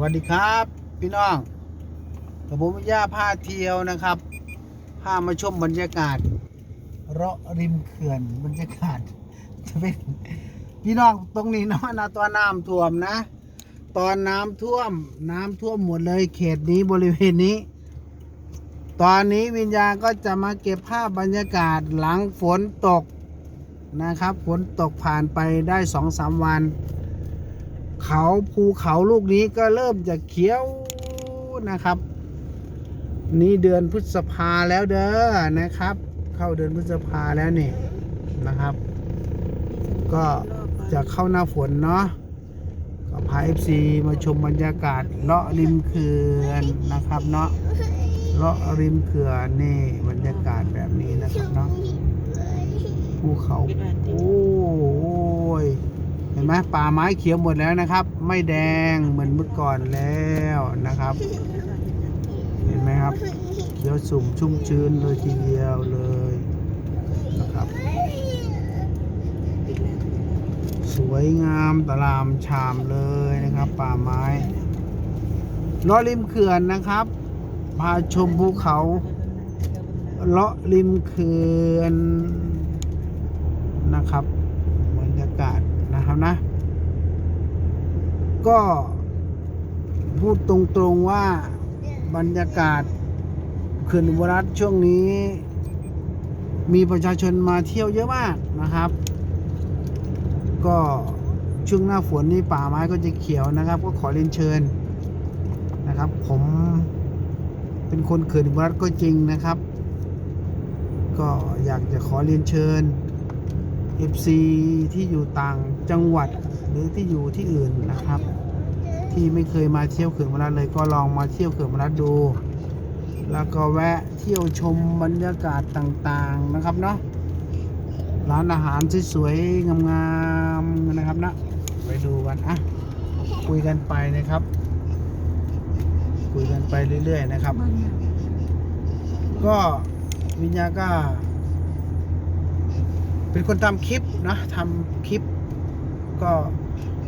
วัสดีครับ พี่น้องกับผมย่าผ้าเที่ยวนะครับพามาชมบรรยากาศเราะริมเขื่อนบรรยากาศจะเป็นพี่น้องตรงนี้เนาะนะตัวน้ำท่วมนะ ตอนน้ำท่วมน้ำท่วมหมดเลยเขตนี้บริเวณนี้ ตอนนี้วิญญาณก็จะมาเก็บภาพบรรยากาศหลังฝนตกนะครับ ฝนตกผ่านไปได้สองสามวัน เขาภูเขาลูกนี้ก็เริ่มจะเขียวนะครับ นี่เดือนพฤษภาแล้วเด้อนะครับ เข้าเดือนพฤษภาแล้วนี่นะครับ ก็จะเข้าหน้าฝนเนาะก็พาเอฟซีมาชมบรรยากาศเลาะริมเขื่อนนะครับเนาะเลาะริมเขื่อนนี่บรรยากาศแบบนี้นะครับเนาะภูเขาโอ้ย ห็นไหมป่าไม้เขียวหมดแล้วนะครับ ไม่แดงเหมือนเมื่อก่อนแล้วนะครับ เห็นไหมครับ เขียวสุ่มชุ่มชื้นเลยทีเดียวเลยนะครับสวยงามตะลามชามเลยนะครับป่าไม้เลาะริมเขื่อนนะครับ พาชมภูเขาเลาะริมเขื่อนนะครับ นะครับนะ ก็พูดตรงๆว่าบรรยากาศเขื่อนอุบลรัฐช่วงนี้ มีประชาชนมาเที่ยวเยอะมากนะครับ ก็ช่วงหน้าฝนนี่ป่าไม้ก็จะเขียวนะครับ ก็ขอเรียนเชิญนะครับ ผมเป็นคนเขื่อนอุบลรัฐก็จริงนะครับ ก็อยากจะขอเรียนเชิญ FC ที่อยู่ต่างจังหวัดหรือที่อยู่ที่อื่นนะครับ ที่ไม่เคยมาเที่ยวเขื่อนมรัฐเลยก็ลองมาเที่ยวเขื่อนมรัฐดู แล้วก็แวะเที่ยวชมบรรยากาศต่างๆนะครับเนาะร้านอาหารสวยๆงามๆนะครับนะไปดูกันอะคุยกันไปนะครับ คุยกันไปเรื่อย ๆ นะครับ ก็วิญญาก็ เป็นคนทำคลิปนะทำคลิป ก็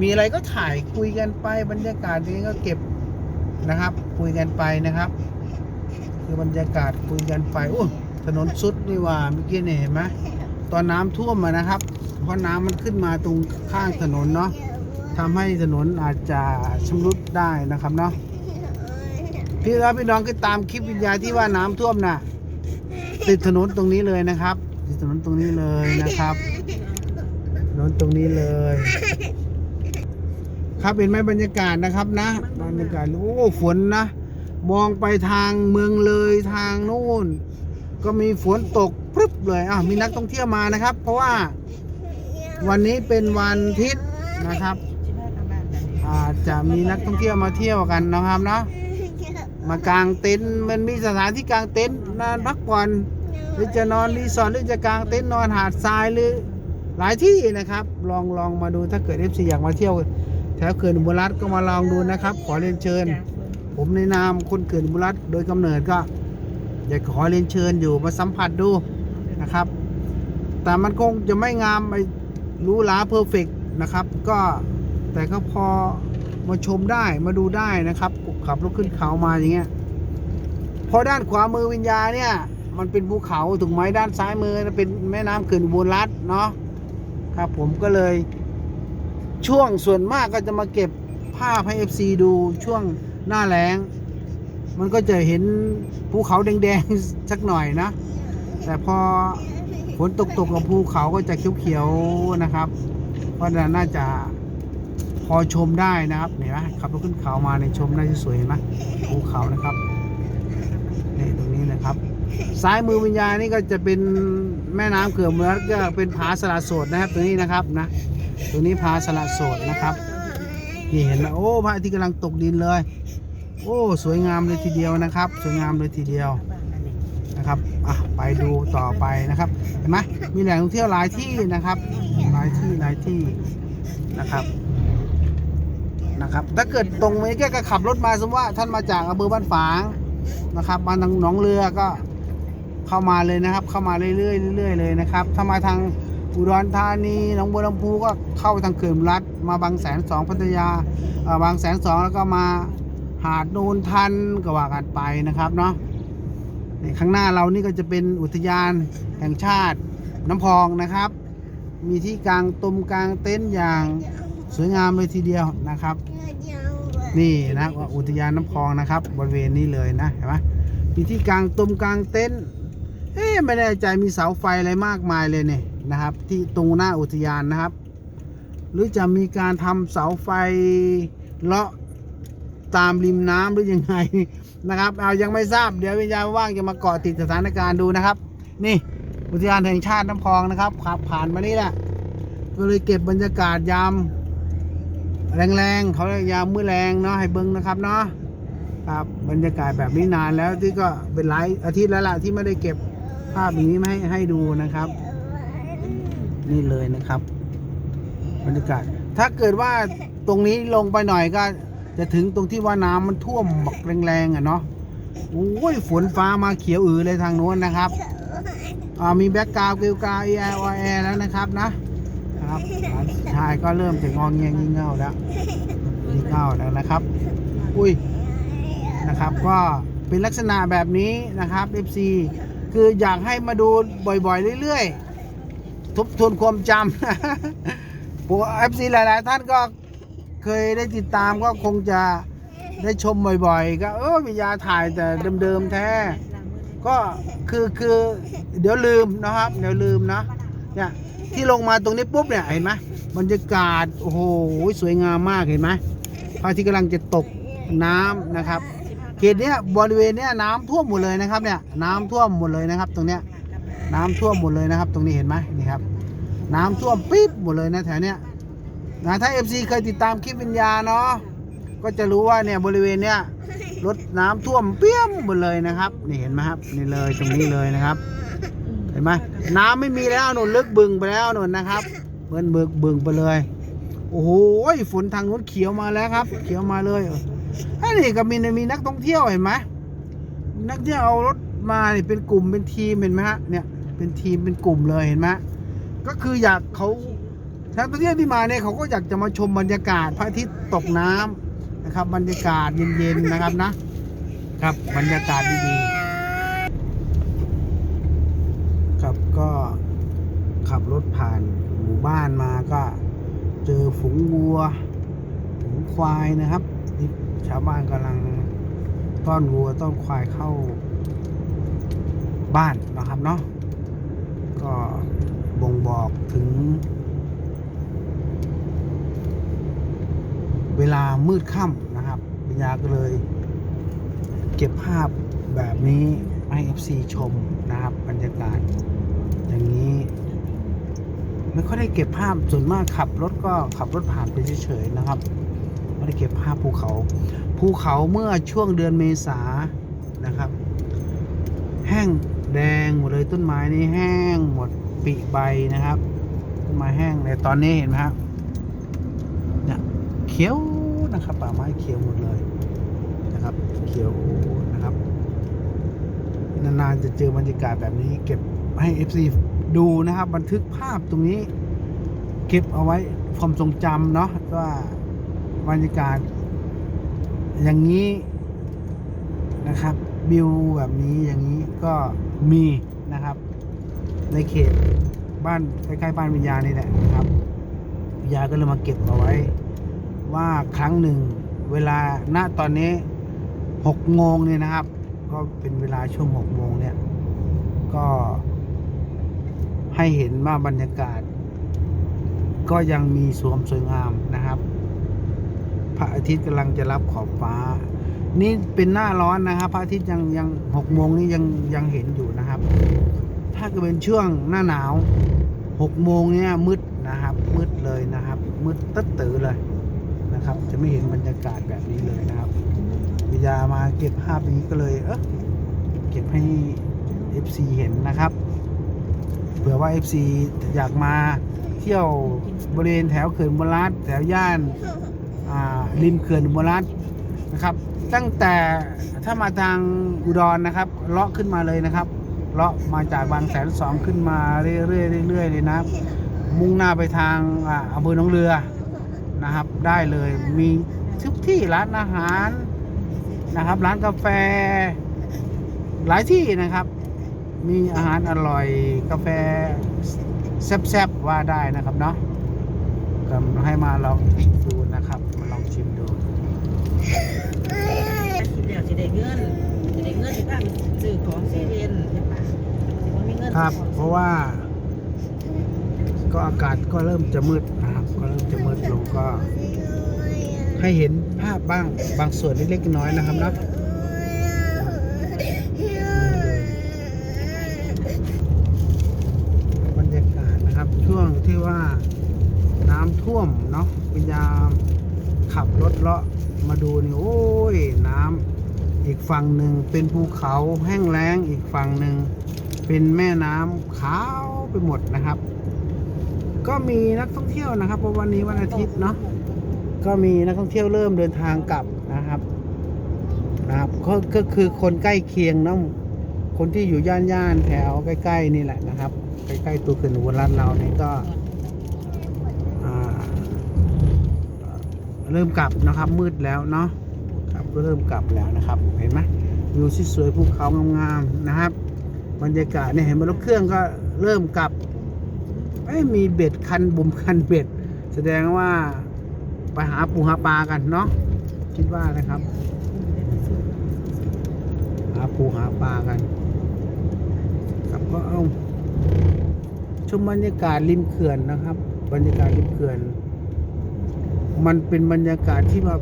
มีอะไรก็ถ่ายคุยกันไปบรรยากาศนี้ก็เก็บนะครับ คุยกันไปนะครับ คือบรรยากาศคุยกันไปโอ้ถนนสุดนี่ว่าเมื่อกี้เนี่ยเห็นไหมตอนน้ำท่วมมานะครับ เพราะน้ำมันขึ้นมาตรงข้างถนนเนาะทำให้ถนนอาจจะชำรุดได้นะครับเนาะพี่รับพี่น้องก็ตามคลิปวิญญาณที่ว่าน้ำท่วมน่ะติดถนนตรงนี้เลยนะครับ ติดถนนตรงนี้เลยนะครับถนนตรงนี้เลย ครับเห็นไหมบรรยากาศนะครับนะบรรยากาศโอ้ฝนนะ มองไปทางเมืองเลยทางนู่น ก็มีฝนตกพรึบเลยอะมีนักท่องเที่ยวมานะครับ เพราะว่า วันนี้เป็นวันอาทิตย์นะครับอาจจะมีนักท่องเที่ยวมาเที่ยวกันนะครับเนาะมากางเต็นท์มันมีสถานที่กางเต็นท์นอนพักผ่อน หรือจะนอนรีสอร์ทหรือจะกางเต็นท์นอนหาดทรายหรือหลายที่นะครับ ลองลองมาดูถ้าเกิด FC อยากมาเที่ยว แถวเขื่อนอุบลรัฐก็มาลองดูนะครับ ขอเรียนเชิญ ผมในนามคนเขื่อนอุบลรัฐโดยกำเนิดก็ อยากขอเรียนเชิญอยู่มาสัมผัสดูนะครับ แต่มันคงจะไม่งามไปหรู้หลาเพอร์เฟกนะครับ ก็แต่ก็พอมาชมได้มาดูได้นะครับขับรถขึ้นเขามาอย่างเงี้ยพอด้านขวามือวิญญาเนี่ย มันเป็นภูเขาถูกไหมด้านซ้ายมือเป็นแม่น้ำเขื่อนอุบลรัฐเนาะครับผมก็เลย ช่วงส่วนมากก็จะมาเก็บภาพให้ FC ดูช่วงหน้าแล้ง มันก็จะเห็นภูเขาแดงๆ สักหน่อยนะ แต่พอฝนตกๆกับภูเขาก็จะเขียวๆนะครับ เพราะนั้นน่าจะพอชมได้นะครับเห็นไหมขับรถขึ้นเขามาในชมได้สวยๆนไหมภูเขานะครับนี่ตรงนี้นะครับ ซ้ายมือวิญญาณนี่ก็จะเป็นแม่น้ำเขื่อนเมือก็เป็นผาสละโสดนะครับตัวนี้นะครับนะตัวนี้ผาสละโสดนะครับนี่เห็นไหมโอ้พระอาทิตย์กำลังตกดินเลย โอ้สวยงามเลยทีเดียวนะครับ สวยงามเลยทีเดียวนะครับอะไปดูต่อไปนะครับเห็นไหมมีแหล่งท่องเที่ยวหลายที่นะครับหลายที่หลายที่นะครับนะครับถ้าเกิดตรงนี้แค่ก็ขับรถมาสมมติว่าท่านมาจากอำเภอบ้านฝางนะครับมาทางหนองเรือก็ เข้ามาเลยนะครับ เข้ามาเรื่อยๆเรื่อยๆเลยนะครับถ้ามาทางอุดรธานีหนองบัวลำพูก็เข้าทางเขื่อนรัฐมาบางแสนสองพัทยาบางแสนสองแล้วก็มาหาดนูนทันก็ว่ากันไปนะครับเนาะนี่ข้างหน้าเรานี่ก็จะเป็นอุทยานแห่งชาติน้ำพองนะครับ มีที่กลางตุมกลางเต็นท์อย่างสวยงามเลยทีเดียวนะครับ นี่นะอุทยานน้ำพองนะครับ บริเวณนี้เลยนะเห็นไหมมีที่กลางตุมกลางเต็นท์ เอ๊ไม่แน่ใจมีเสาไฟอะไรมากมายเลยเนี่ยนะครับ ที่ตรงหน้าอุทยานนะครับ หรือจะมีการทำเสาไฟเลาะตามริมน้ำหรือยังไงนะครับ เอายังไม่ทราบเดี๋ยววิญญาณว่างจะมาเกาะติดสถานการณ์ดูนะครับ นี่อุทยานแห่งชาติน้ำพองนะครับขับผ่านมานี่แหละก็เลยเก็บบรรยากาศยามแรงๆเขาเรียกยามมื้อแรงเนาะให้เบิ้งนะครับเนาะครับบรรยากาศแบบนี้นานแล้วที่ก็เป็นหลายอาทิตย์แล้วล่ะที่ไม่ได้เก็บ ภาพอย่างนี้มาให้ให้ดูนะครับ นี่เลยนะครับบรรยากาศถ้าเกิดว่าตรงนี้ลงไปหน่อยก็ จะถึงตรงที่ว่าน้ำมันท่วมบักแรงๆอะเนาะโอ้ยฝนฟ้ามาเขียวอือเลยทางโน้นนะครับอ่ามีแบ็กกราวด์กิวกราวเอไออแอแล้วนะครับนะครับหลานชายก็เริ่มจะงองเงียงี่เง่าแล้วงี่เง่าแล้วนะครับ อุ้ยนะครับก็เป็นลักษณะแบบนี้นะครับ FC คืออยากให้มาดูบ่อยๆ เรื่อยๆ ทบทวนความจำพวก FC หลายๆ ท่านก็เคยได้ติดตามก็คงจะได้ชมบ่อยๆ ก็ เออวิญญาถ่ายแต่เดิมๆ แท้ ก็คือคือเดี๋ยวลืมนะครับ เดี๋ยวลืมนะเนี่ยที่ลงมาตรงนี้ปุ๊บเนี่ยเห็นไหมบรรยากาศ โอ้โห สวยงามมากเห็นไหมพระอาทิตย์กำลังจะตกน้ำนะครับ เขตเนี้ยบริเวณเนี้ยน้ำท่วมหมดเลยนะครับเนี่ยน้ำท่วมหมดเลยนะครับ ตรงเนี้ยน้ำท่วมหมดเลยนะครับ ตรงนี้เห็นไหมนี่ครับ น้ำท่วมปี๊บหมดเลยนะแถวเนี้ยนะถ้า FC เคยติดตามคลิปวิญญาเนาะก็จะรู้ว่าเนี่ยบริเวณเนี้ยรถน้ำท่วมเปี้ยมหมดเลยนะครับ นี่เห็นไหมครับนี่เลยตรงนี้เลยนะครับ เห็นไหมน้ำไม่มีแล้วหนุนลึกบึงไปแล้วหนุนนะครับเบิ้นเบิกบึงไปเลย โอ้โหฝนทางนู้นเขียวมาแล้วครับ เขียวมาเลย อันนี้ก็มีมีนักท่องเที่ยวเห็นไหมนักเที่ยวเอารถมาเนี่ยเป็นกลุ่มเป็นทีมเห็นไหมฮะเนี่ยเป็นทีมเป็นกลุ่มเลยเห็นไหมก็คืออยากเขานักท่องเที่ยวที่มาเนี่ยเขาก็อยากจะมาชมบรรยากาศพระอาทิตย์ตกน้ำนะครับ บรรยากาศเย็นๆนะครับนะครับบรรยากาศดีๆครับก็ขับรถผ่านหมู่บ้านมาก็เจอฝูงวัวฝูงควายนะครับ ชาวบ้านกำลังต้อนวัวต้อนควายเข้าบ้านนะครับเนาะก็บ่งบอกถึง เวลามืดค่ำนะครับปัญญาก็เลย เก็บภาพแบบนี้ให้ FC ชมนะครับบรรยากาศ อย่างนี้ ไม่ค่อยได้เก็บภาพส่วนมากขับรถก็ขับรถผ่านไปเฉยๆนะครับ ไม่ได้เก็บภาพภูเขา ภูเขาเมื่อช่วงเดือนเมษานะครับ แห้งแดงหมดเลยต้นไม้นี่แห้งหมดปีใบนะครับต้นไม้แห้งเลยตอนนี้เห็นไหมครับเนี่ยเขียวนะครับป่าไม้เขียวหมดเลยนะครับเขียวนะครับนานๆจะเจอบรรยากาศแบบนี้เก็บให้ FC ดูนะครับ บันทึกภาพตรงนี้ เก็บเอาไว้ความทรงจำเนาะว่า บรรยากาศ อย่างนี้นะครับบิวแบบนี้อย่างนี้ก็มีนะครับ ในเขตบ้านใกล้ๆบ้านวิญญาณนี่แหละนะครับวิญญาณก็เลยมาเก็บเอาไว้ ว่าครั้งหนึ่งเวลาณตอนนี้หกโมงเนี่ยนะครับ ก็เป็นเวลาช่วงหกโมงเนี่ย ก็ให้เห็นว่าบรรยากาศ ก็ยังมีสวมสวยงามนะครับ ระอาทิตย์กำลังจะรับขอบฟ้า นี่เป็นหน้าร้อนนะครับ พระอาทิตย์ยังยังหกโมงนี่ยังยังเห็นอยู่นะครับ ถ้าเกิดเป็นช่วงหน้าหนาวหกโมงเนี่ยมืดนะครับ มืดเลยนะครับ มืดตึ๊ดตือเลยนะครับ จะไม่เห็นบรรยากาศแบบนี้เลยนะครับวิญญามาเก็บภาพนี้ก็เลยเออเก็บให้ FC เห็นนะครับเผื่อว่า FC อยากมาเที่ยวบริเวณแถวเขื่อนบรัดแถวย่าน ริมเขื่อนบรัดนะครับ ตั้งแต่ถ้ามาทางอุดรนะครับเลาะขึ้นมาเลยนะครับเลาะมาจากบางแสนสองขึ้นมาเรื่อยๆเรื่อยๆเลยนะมุ่งหน้าไปทางอ่าอำเภอหนองเรือนะครับ ได้เลยมีทุกที่ร้านอาหารนะครับ ร้านกาแฟ หลายที่นะครับ มีอาหารอร่อยกาแฟแซ่บๆว่าได้นะครับเนาะก็ให้มาลองดูนะครับ มาลองชิมดู คิดแล้วจะได้เงินจะได้เงินที่บ้านซื้อของเซเว่นใช่ปะสิว่ามีเงินครับ เพราะว่า ก็อากาศก็เริ่มจะมืดนะครับ ก็เริ่มจะมืดลงก็ ให้เห็นภาพบ้างบางส่วนเล็กๆน้อยๆนะครับนะบรรยากาศนะครับช่วงที่ว่าน้ำท่วมเนาะพยายาม ขับรถเลาะมาดูนี่โอ้ยน้ำอีกฝั่งหนึ่งเป็นภูเขาแห้งแล้งอีกฝั่งหนึ่งเป็นแม่น้ำขาวไปหมดนะครับ ก็มีนักท่องเที่ยวนะครับเพราะวันนี้วันอาทิตย์เนาะก็มีนักท่องเที่ยวเริ่มเดินทางกลับนะครับนะครับก็ก็คือคนใกล้เคียงเนาะคนที่อยู่ย่านย่านแถวใกล้ ๆ นี่แหละนะครับ ใกล้ๆตัวเขื่อนอุบลรัตเรานี่ก็อ่า เริ่มกลับนะครับ มืดแล้วเนาะครับก็เริ่มกลับแล้วนะครับ เห็นไหมวิวสวยๆภูเขางามๆนะครับ บรรยากาศเนี่ยเห็นบนรถเครื่องก็เริ่มกลับเอ้ยมีเบ็ดคันบุ่มคันเบ็ด แสดงว่าไปหาปูหาปลากันเนาะคิดว่านะครับ หาปูหาปลากันครับก็เอาชมบรรยากาศริมเขื่อนนะครับ บรรยากาศริมเขื่อน มันเป็นบรรยากาศที่แบบ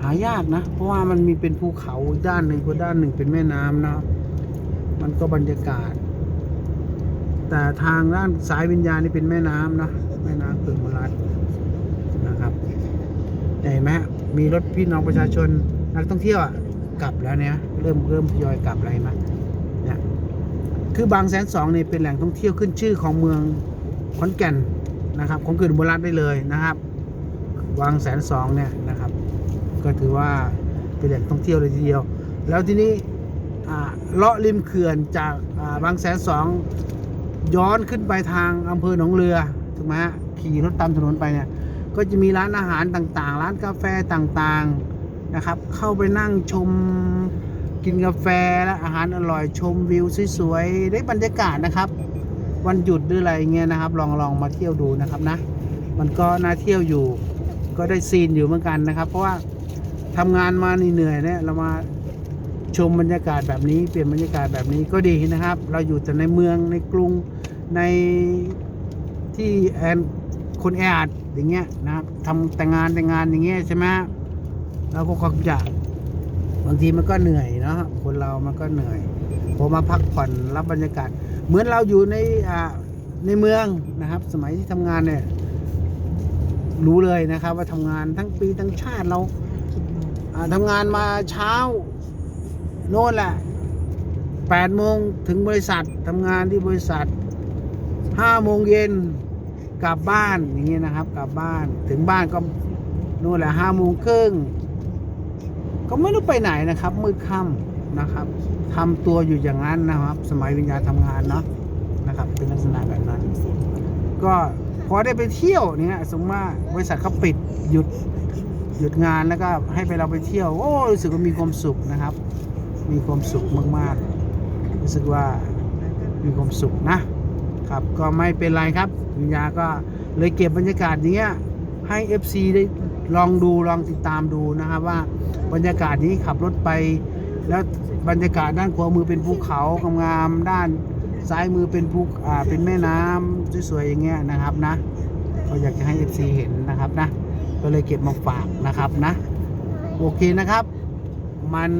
หายากนะ เพราะว่ามันมีเป็นภูเขาด้านหนึ่งก็ด้านหนึ่งเป็นแม่น้ำนะมันก็บรรยากาศ แต่ทางด้านสายวิญญาณนี่เป็นแม่น้ำนะแม่น้ำเกิดมรัดนะครับเห็นไหมมีรถพี่น้องประชาชนนักท่องเที่ยวอะกลับแล้วเนี่ยเริ่มเริ่มทยอยกลับอะไรมาเนี่ยคือบางแสนสองนี่เป็นแหล่งท่องเที่ยวขึ้นชื่อของเมืองขอนแก่นนะครับของเกิดอุบรัฐได้เลยนะครับ บางแสนสองเนี่ยนะครับ ก็ถือว่าเป็นแหล่งท่องเที่ยวเลยทีเดียว แล้วทีนี้อ่าเลาะริมเขื่อนจากอ่าบางแสนสองย้อนขึ้นไปทางอำเภอหนองเรือถูกไหมฮะขี่รถตามถนนไปเนี่ยก็จะมีร้านอาหารต่างๆ ร้านกาแฟต่างๆนะครับ เข้าไปนั่งชมกินกาแฟและอาหารอร่อยชมวิวสวยๆได้บรรยากาศนะครับ วันหยุดหรืออะไรเงี้ยนะครับ ลองลองมาเที่ยวดูนะครับนะ มันก็น่าเที่ยวอยู่ ก็ได้ซีนอยู่เหมือนกันนะครับ เพราะว่าทำงานมาเหนื่อยเนี่ยเรามาชมบรรยากาศแบบนี้เปลี่ยนบรรยากาศแบบนี้ก็ดีนะครับ เราอยู่แต่ในเมืองในกรุงในที่แอนคนแออัดอย่างเงี้ยนะครับทำแต่งงานแต่งงานอย่างเงี้ยใช่ไหมเราก็คงจะบางทีมันก็เหนื่อยเนาะคนเรามันก็เหนื่อยพอมาพักผ่อนรับบรรยากาศ เหมือนเราอยู่ในในเมืองนะครับ สมัยที่ทำงานเนี่ย รู้เลยนะครับ ว่าทำงานทั้งปีทั้งชาติเราอ่าทำงานมาเช้า โน่นแหละแปดโมงถึงบริษัททำงานที่บริษัทห้าโมงเย็นกลับบ้านอย่างเงี้ยนะครับ กลับบ้านถึงบ้านก็โน่นแหละห้าโมงครึ่งก็ไม่รู้ไปไหนนะครับ มืดค่ำนะครับทำตัวอยู่อย่างนั้นนะครับ สมัยวิญญาณทำงานเนาะนะครับ เป็นลักษณะแบบนั้น ก็ พอได้ไปเที่ยวเนี่ยสมมติว่าบริษัทเขาปิดหยุดหยุดงานแล้วก็ให้ไปเราไปเที่ยว โอ้รู้สึกว่ามีความสุขนะครับ มีความสุขมากๆ รู้สึกว่ามีความสุขนะครับ ก็ไม่เป็นไรครับวิญญาก็เลยเก็บบรรยากาศนี้ให้ FC ได้ลองดูลองติดตามดูนะครับว่าบรรยากาศนี้ขับรถไป แล้วบรรยากาศด้านขวามือเป็นภูเขางามๆด้าน ซ้ายมือเป็นภูอ่าเป็นแม่น้ำสวยๆอย่างเงี้ยนะครับนะก็อยากจะให้ FC เห็นนะครับนะก็เลยเก็บมาฝากนะครับนะ โอเคนะครับ มัน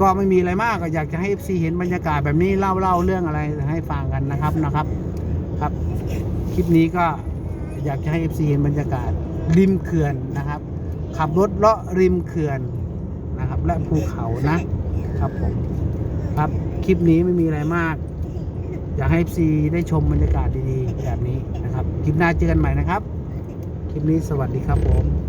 ก็ไม่มีอะไรมากก็อยากจะให้ FC เห็นบรรยากาศแบบนี้เล่าเล่าเรื่องอะไรให้ฟังกันนะครับนะครับ ครับคลิปนี้ก็อยากจะให้ FC เห็นบรรยากาศริมเขื่อนนะครับ ขับรถเลาะริมเขื่อนนะครับ และภูเขานะครับผมครับ คลิปนี้ไม่มีอะไรมาก อยากให้ซีได้ชมบรรยากาศดีๆ แบบนี้นะครับ คลิปหน้าเจอกันใหม่นะครับ คลิปนี้สวัสดีครับผม